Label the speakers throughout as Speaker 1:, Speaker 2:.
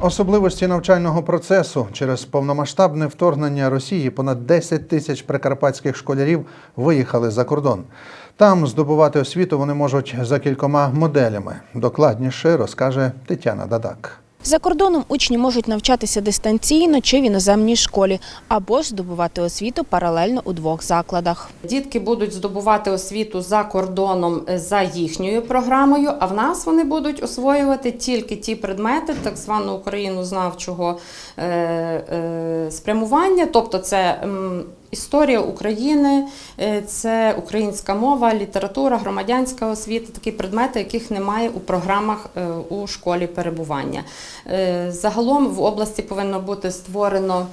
Speaker 1: Особливості навчального процесу через повномасштабне вторгнення Росії понад 10 тисяч прикарпатських школярів виїхали за кордон. Там здобувати освіту вони можуть за кількома моделями. Докладніше розкаже Тетяна Дадак.
Speaker 2: За кордоном учні можуть навчатися дистанційно чи в іноземній школі, або ж здобувати освіту паралельно у двох закладах.
Speaker 3: Дітки будуть здобувати освіту за кордоном е, за їхньою програмою, а в нас вони будуть освоювати тільки ті предмети так званого українознавчого е, е, спрямування, тобто це історія України, е, це українська мова, література, громадянська освіта, такі предмети, яких немає у програмах е, у школі перебування. Е, Загалом в області повинно бути створено.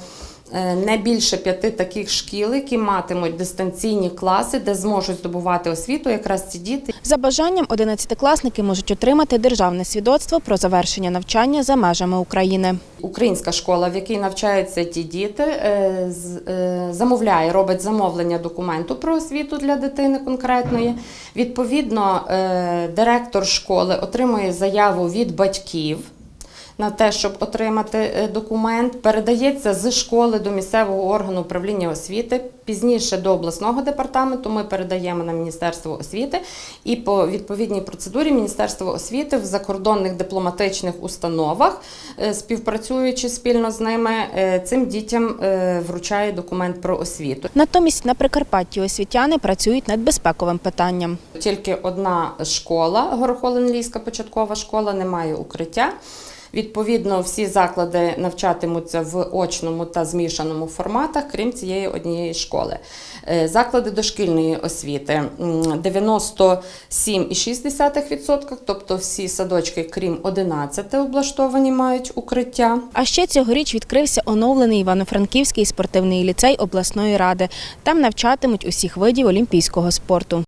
Speaker 3: Е, Не більше п'яти таких шкіл, які матимуть дистанційні класи, де зможуть здобувати освіту якраз ці діти.
Speaker 2: За бажанням, одинадцятикласники можуть отримати державне свідоцтво про завершення навчання за межами України.
Speaker 3: Українська школа, в якій навчаються ті діти, е, е, замовляє, робить замовлення документу про освіту для дитини конкретної. Відповідно, директор школи отримує заяву від батьків. На те, щоб отримати е, документ, передається з школи до місцевого органу управління освіти, пізніше до обласного департаменту. Ми передаємо на Міністерство освіти, і по відповідній процедурі Міністерство освіти в закордонних дипломатичних установах, е, співпрацюючи спільно з ними, е, цим дітям вручає документ про освіту.
Speaker 2: Натомість на Прикарпатті освітяни працюють над безпековим питанням.
Speaker 3: Тільки одна школа, Горохолин-Лійська початкова школа, не має укриття. Відповідно, всі заклади навчатимуться в очному та змішаному форматах, крім цієї однієї школи. Е, Заклади дошкільної освіти м, 97,6%, тобто всі садочки, крім 11, облаштовані мають укриття.
Speaker 2: А ще цьогоріч відкрився оновлений Івано-Франківський спортивний ліцей обласної ради. Там навчатимуть усіх видів олімпійського спорту.